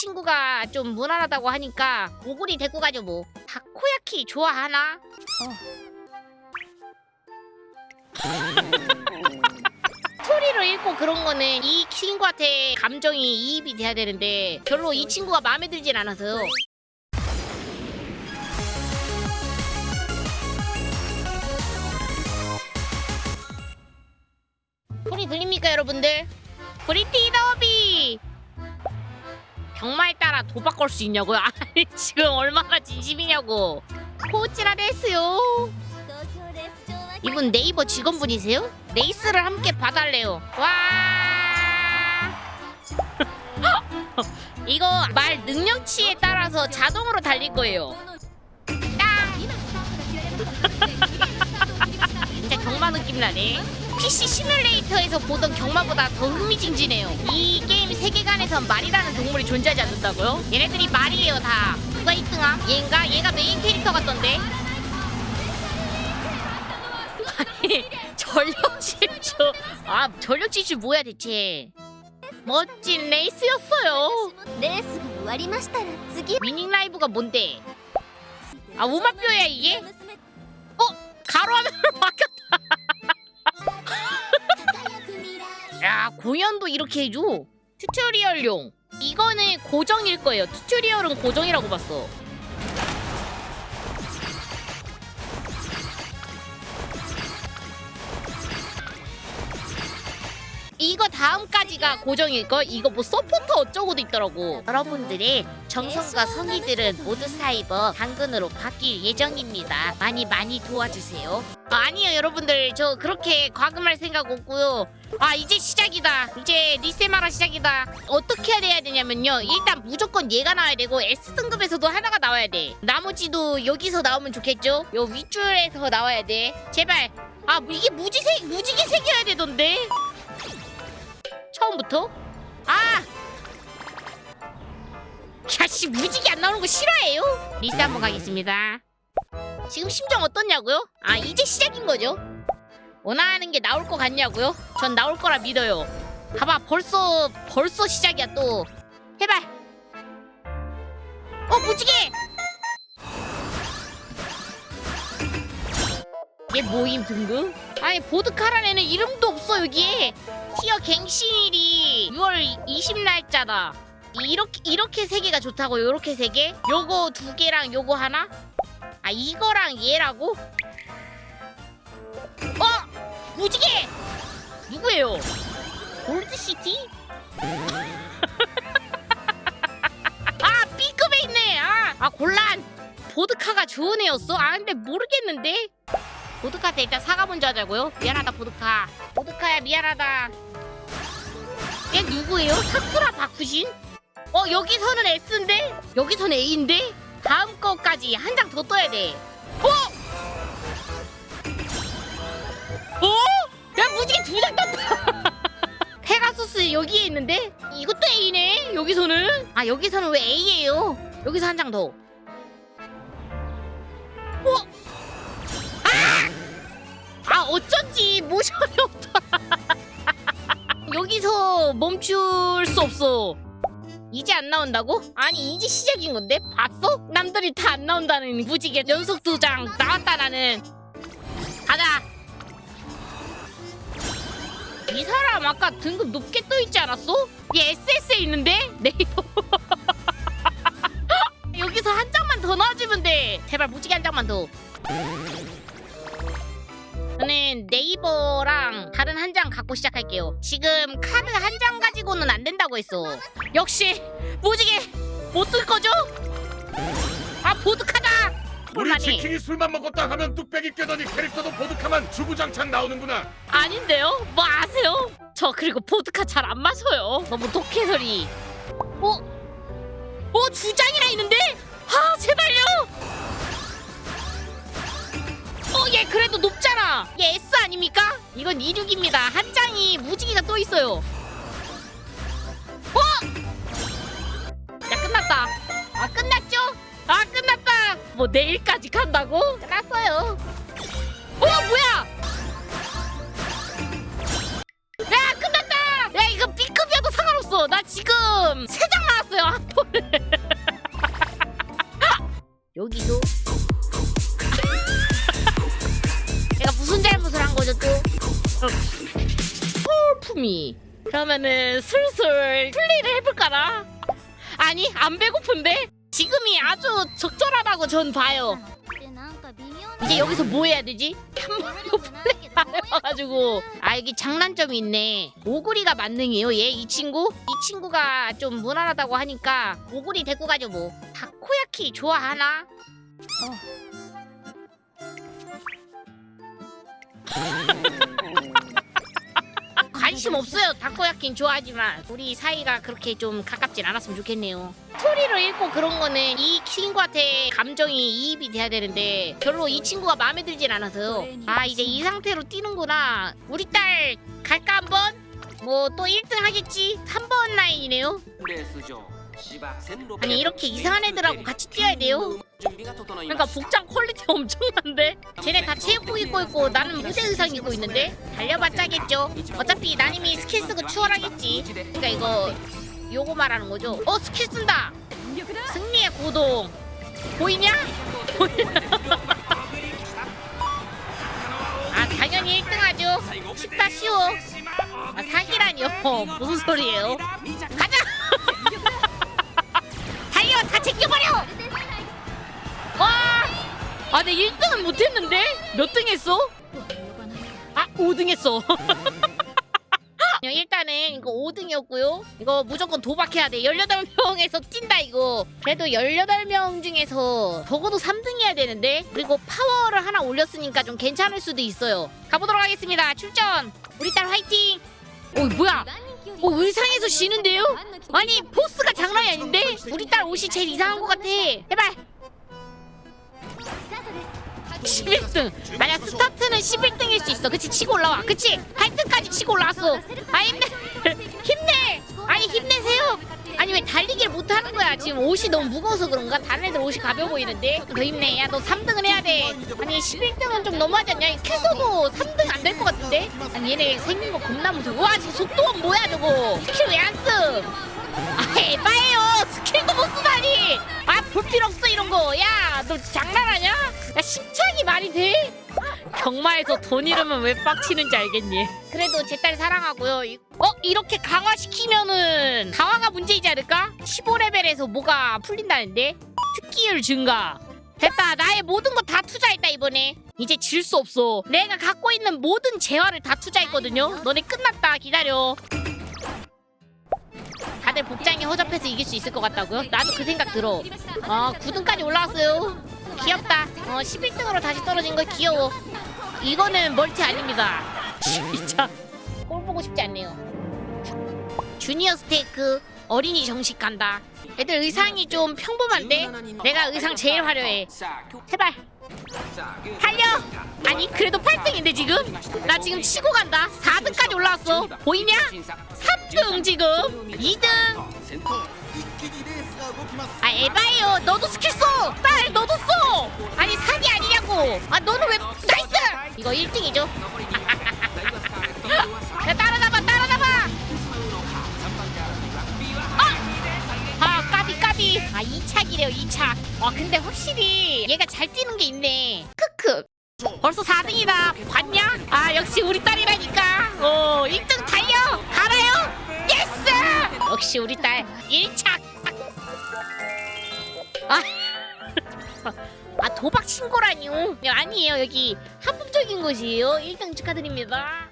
친구가 좀 무난하다고 하니까 오구리 데리고 가죠 뭐. 다코야키 좋아하나? 스토리를 읽고 그런 거는 이 친구한테 감정이 이입이 돼야 되는데 별로 이 친구가 마음에 들진 않아서요. 소리 들립니까 여러분들? 브리티 더비 병마에 따라 도박 걸 수 있냐고요? 아니 지금 얼마나 진심이냐고. 코치라 됐어요. 이분 네이버 직원분이세요? 레이스를 함께 봐달래요. 와! 이거 말 능력치에 따라서 자동으로 달릴 거예요. 땅 진짜 경마 느낌 나네. PC 시뮬레이터에서 보던 경마보다 더 흥미진진해요. 이 게임 세계관에선 말이라는 동물이 존재하지 않는다고요? 얘네들이 말이에요 다. 누가 1등함? 얘인가? 얘가 메인 캐릭터 같던데? 아니 전력 질주 아 전력 질주 뭐야 대체 멋진 레이스였어요 レースが終わりましたら次 위닝 라이브가 뭔데 아 우마뼈야 이게? 어? 가로화면으로 바뀌었다 야 공연도 이렇게 해줘 튜토리얼용. 이거는 고정일 거예요. 튜토리얼은 고정이라고 봤어 이거 다음까지가 고정일걸? 이거 뭐 서포터 어쩌고도 있더라고. 여러분들의 정성과 성의들은 모두 사이버 당근으로 바뀔 예정입니다. 많이 많이 도와주세요. 아, 아니요 여러분들. 저 그렇게 과금할 생각 없고요. 아 이제 시작이다. 이제 리세마라 시작이다. 어떻게 해야 되냐면요. 일단 무조건 얘가 나와야 되고 S등급에서도 하나가 나와야 돼. 나머지도 여기서 나오면 좋겠죠? 요 윗줄에서 나와야 돼. 제발. 아 이게 무지색 무지개 색이어야 되던데 처음부터 아 야씨 무지개 안 나오는 거 싫어해요 리세 한번 가겠습니다 지금 심정 어떻냐고요? 아 이제 시작인 거죠 원하는 게 나올 것 같냐고요? 전 나올 거라 믿어요. 봐봐, 벌써 벌써 시작이야 또. 해발. 어 무지개. 얘 모임 등급? 아니 보드카란 애는 이름도 없어 여기에. 티어 갱신일이 6월 20날짜다. 이렇게 이렇게 세 개가 좋다고 요렇게 세 개? 요거 두 개랑 요거 하나? 아 이거랑 얘라고? 어! 무지개! 누구예요? 골드시티? 아 B급에 있네 아, 아 곤란 보드카가 좋은 애였어? 아 근데 모르겠는데 보드카한테 일단 사과 먼저 하자고요 미안하다 보드카 보드카야 미안하다 얘 누구예요? 사쿠라 바쿠신? 어 여기서는 S인데? 여기서는 A인데? 다음 거까지 한 장 더 떠야 돼 어? 어? 야 무지개 두 장 떴다. 페가수스 여기에 있는데 이것도 A네. 여기서는 아 여기서는 왜 A예요? 여기서 한 장 더. 어? 어쩐지 모션이 없다. 여기서 멈출 수 없어. 이제 안 나온다고? 아니 이제 시작인 건데 봤어? 남들이 다 안 나온다는 무지개 연속 두 장 나왔다 나는. 가자. 이 사람 아까 등급 높게 떠 있지 않았어? 얘 SS에 있는데? 네이버 여기서 한 장만 더 넣어주면 돼 제발 무지개 한 장만 더 저는 네이버랑 다른 한 장 갖고 시작할게요 지금 카드 한 장 가지고는 안 된다고 했어 역시 무지개 못뜰 거죠? 아 보드카다 우리 곤란해. 지킹이 술만 먹었다 하면 뚝배기 껴더니 캐릭터도 보드카만 주구장창 나오는구나. 아닌데요? 뭐 아세요? 저 그리고 보드카 잘 안 마셔요. 너무 독해 소리. 어? 어 주장이나 있는데? 아 제발요. 어 얘 그래도 높잖아. 이건 26입니다. 한 장이 무지개가 또 있어요. 어? 야 끝났다. 아 끝났죠? 아 끝났다. 뭐 내일까지 간다고? 끝났어요. 어 뭐야? 야 끝났다. 야 이거 B급이어도 상관없어. 나 지금 세 장 나왔어요 한 번에. 여기도 미 그러면은 술술 플레이를 해볼까나? 아니 안 배고픈데? 지금이 아주 적절하다고 전 봐요 이제 여기서 뭐 해야 되지? 가지고 아 여기 장난점이 있네 오구리가 만능이에요 얘 이 친구? 이 친구가 좀 무난하다고 하니까 오구리 데리고 가죠 뭐 다코야키 좋아하나? 어. 관심 없어요. 다코야키는 좋아하지만 우리 사이가 그렇게 좀 가깝진 않았으면 좋겠네요. 스토리를 읽고 그런 거는 이 친구한테 감정이 이입이 돼야 되는데 별로 이 친구가 마음에 들진 않아서요. 아 이제 이 상태로 뛰는구나. 우리 딸 갈까 한번? 뭐 또 1등 하겠지? 3번 라인이네요 아니 이렇게 이상한 애들하고 같이 뛰어야 돼요? 그러니까 복장 퀄리티 엄청난데? 쟤네 다 체육복 입고 있고 나는 무대 의상 입고 있는데? 달려봤자겠죠? 어차피 난 이미 스킬 쓰고 추월하겠지. 그러니까 이거 요거 말하는 거죠. 어 스킬 쓴다! 승리의 고동! 보이냐? 아 당연히 1등 하죠. 쉽다 쉬워. 아 사기라니요 무슨 소리예요? 가 자 달려 다 제껴버려 와! 아, 내 1등은 못했는데? 몇 등 했어? 아, 5등 했어. 일단은 이거 5등이었고요. 이거 무조건 도박해야 돼. 18명에서 찐다 이거. 그래도 18명 중에서 적어도 3등해야 되는데. 그리고 파워를 하나 올렸으니까 좀 괜찮을 수도 있어요. 가보도록 하겠습니다. 출전. 우리 딸 화이팅. 어, 뭐야? 어, 의상에서 쉬는데요? 아니, 포스가 장난이 아닌데? 우리 딸 옷이 제일 이상한 것 같아. 제발. 11등. 만약 스타트는 11등일 수 있어. 그치? 치고 올라와. 그치? 8등까지 치고 올라왔어. 아 힘내. 힘내. 아니 힘내세요. 아니 왜 달리기를 못하는 거야? 지금 옷이 너무 무거워서 그런가? 다른 애들 옷이 가벼워 보이는데? 더 힘내. 야 너 3등은 해야 돼. 아니 11등은 좀 너무하지 않냐? 캐서도 3등 안 될 것 같은데? 아니 얘네 생긴 거 겁나 무서워. 와 지금 속도는 뭐야 저거? 스킬 왜안 씀? 아 에바예요 스킬도 못 쓰다니 아 볼 필요 없어 이런 거야 너 장난하냐? 야 심창이 말이 돼? 경마에서 돈 잃으면 왜 빡치는지 알겠니? 그래도 제 딸 사랑하고요. 이- 어? 이렇게 강화시키면은 강화가 문제이지 않을까? 15레벨에서 뭐가 풀린다는데? 특기율 증가. 됐다. 나의 모든 거 다 투자했다 이번에. 이제 질 수 없어. 내가 갖고 있는 모든 재화를 다 투자했거든요. 너네 끝났다. 기다려. 다들 복장이 허접해서 이길 수 있을 것 같다고요? 나도 그 생각 들어. 아, 9등까지 올라왔어요. 귀엽다. 어, 11등으로 다시 떨어진 거 귀여워. 이거는 멀티 아닙니다. 진짜 꼴 보고 싶지 않네요. 주니어 스테이크 어린이 정식 간다. 애들 의상이 좀 평범한데 내가 의상 제일 화려해. 제발 달려. 아니 그래도 8등인데 지금 나 지금 치고 간다. 4등까지 올라왔어. 보이냐? 3등 지금 2등. 아 에바예요. 너도 스킬 써. 딸 너도 써. 아니 사기 아니냐고. 아 너는 왜 나이스. 이거 1등이죠. 야 따라잡아 따라잡아. 아! 아 까비 까비. 아 2차기래요 2차. 와 근데 확실히 얘가 잘 뛰는 게 있네. 벌써 4등이다. 봤냐? 아 역시 우리 딸이라니까. 어 1등 달려. 가라요. 예스. 역시 우리 딸 1차. 아. 아 도박 신고라뇨? 아니에요 여기 합법적인 곳이에요 1등 축하드립니다